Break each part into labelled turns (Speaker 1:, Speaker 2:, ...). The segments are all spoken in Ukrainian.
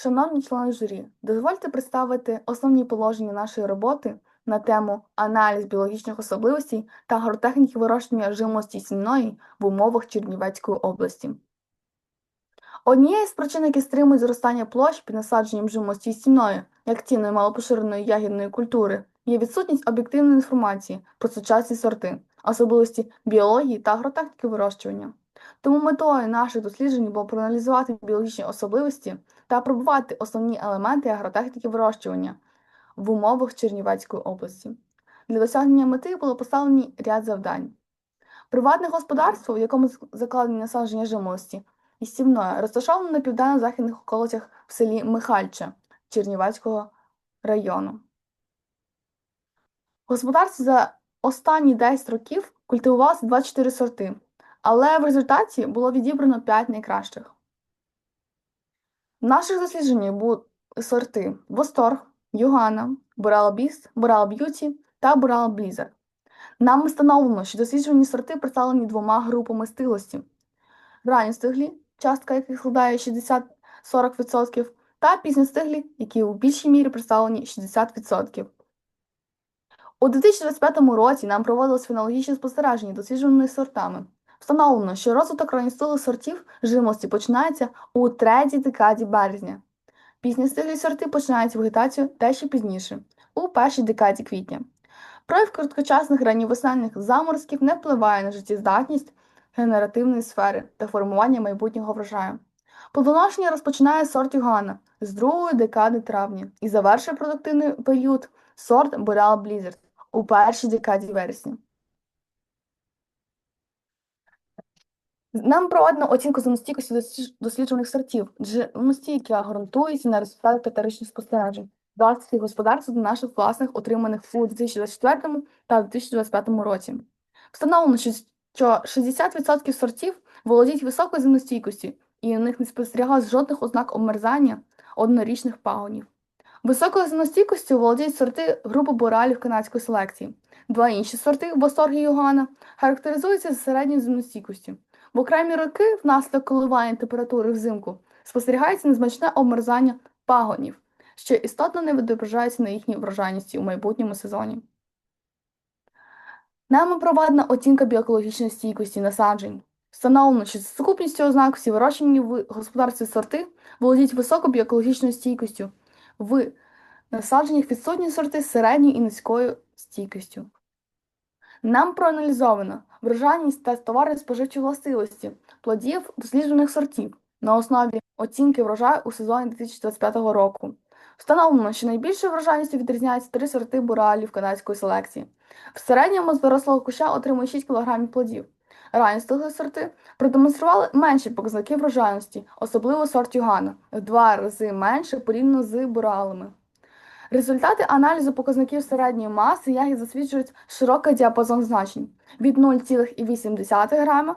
Speaker 1: Шановні члени журі, дозвольте представити основні положення нашої роботи на тему аналіз біологічних особливостей та агротехніки вирощування жимолості сінної в умовах Чернівецької області. Однією з причин, які стримують зростання площ під насадженням жимолості сінної, як цінної малопоширеної ягідної культури, є відсутність об'єктивної інформації про сучасні сорти, особливості біології та агротехніки вирощування. Тому метою наших досліджень було проаналізувати біологічні особливості та пробувати основні елементи агротехніки вирощування в умовах Чернівецької області. Для досягнення мети було поставлені ряд завдань. Приватне господарство, в якому закладені насадження жимолості і стівної, розташоване на південно-західних околицях в селі Михальче Чернівецького району. Господарство за останні 10 років культивувалося 24 сорти, але в результаті було відібрано 5 найкращих. В наших дослідженнях були сорти Восторг, Югана, Бурала Біст, Бурала Б'юті та Бурала Блізер. Нам встановлено, що досліджувані сорти представлені двома групами стиглості. Ранні стиглі, частка яких складає 60-40%, та пізньостиглі, які у більшій мірі представлені 60%. У 2025 році нам проводилось фенологічне спостереження дослідженими сортами. Встановлено, що розвиток ранньостиглих сортів жимолості починається у третій декаді березня. Пізньостиглі сорти починають вегетацію дещо пізніше, у першій декаді квітня. Прояв короткочасних ранньовесняних заморозків не впливає на життєздатність генеративної сфери та формування майбутнього врожаю. Плодоношення розпочинає сорт Югана з другої декади травня і завершує продуктивний період сорт Boreal Blizzard у першій декаді вересня. Нам проведено оцінку зоностійкості досліджуваних сортів, джерелності, яка ґрунтується на результатах п'ятирічних спостережень, власних господарств до наших власних, отриманих у 2024 та 2025 році. Встановлено, що що 60% сортів володіють високою зимностійкістю, і у них не спостерігалось жодних ознак обмерзання однорічних пагонів. Високою зимностійкістю володіють сорти групи боралів канадської селекції. Два інші сорти Восторг і Югана характеризуються середньою зимностійкістю. В окремі роки, внаслідок коливання температури взимку, спостерігається незначне обмерзання пагонів, що істотно не відображається на їхній врожайності у майбутньому сезоні. Нами проведена оцінка біоекологічної стійкості насаджень. Встановлено, що за сукупністю ознак всі вирощені в господарстві сорти володіють високою біоекологічною стійкістю. В насадженнях відсутні сорти середньою і низькою стійкістю. Нам проаналізовано врожайність та товарні споживчі властивості плодів досліджених сортів на основі оцінки врожаю у сезоні 2025 року. Встановлено, що найбільшою врожайністю відрізняються три сорти буралів канадської селекції. В середньому з дорослого куща отримує 6 кг плодів. Ранні сорти продемонстрували менші показники врожайності, особливо сорт Югана, в два рази менше порівняно з буралами. Результати аналізу показників середньої маси ягід засвідчують широкий діапазон значень від 0,8 грама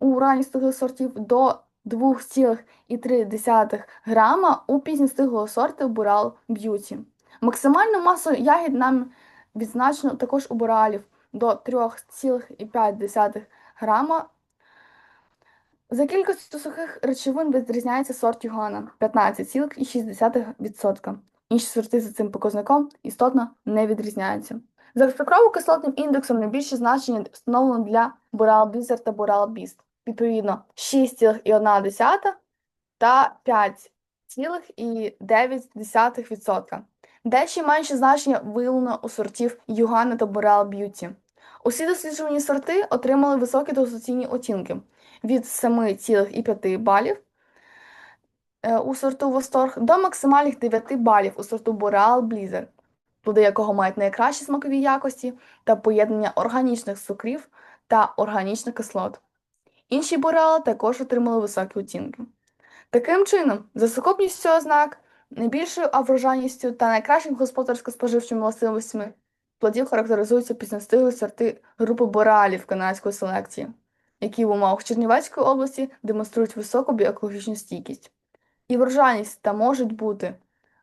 Speaker 1: у ранніх сортів до 2,3 грама у пізньостиглого сорту Бурал Б'юті. Максимальну масу ягід нам відзначено також у буралів до 3,5 грама. За кількістю сухих речовин відрізняється сорт Югана 15,6%. Інші сорти за цим показником істотно не відрізняються. За цукрово-кислотним індексом найбільше значення встановлено для Blizzard та Beast. Відповідно, 6,1 та 5,9%. Дещо менше значення виявлено у сортів Югана та Boreal Beauty. Усі досліджувані сорти отримали високі досоційні оцінки від 7,5 балів е, у сорту Восторг до максимальних 9 балів у сорту Blizzard, плоди якого мають найкращі смакові якості та поєднання органічних цукрів та органічних кислот. Інші бореали також отримали високі оцінки. Таким чином, за сукупністю ознак, найбільшою врожайністю та найкращими господарсько-споживчими властивостями плодів характеризуються пізньостиглі сорти групи бореалів канадської селекції, які в умовах Чернівецької області демонструють високу біоекологічну стійкість. І врожайність та можуть бути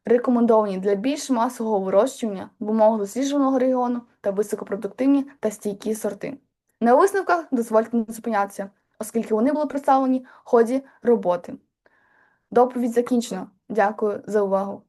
Speaker 1: рекомендовані для більш масового вирощування в умовах досліджуваного регіону та високопродуктивні та стійкі сорти. На висновках дозвольте не зупинятися, оскільки вони були представлені в ході роботи. Доповідь закінчено. Дякую за увагу.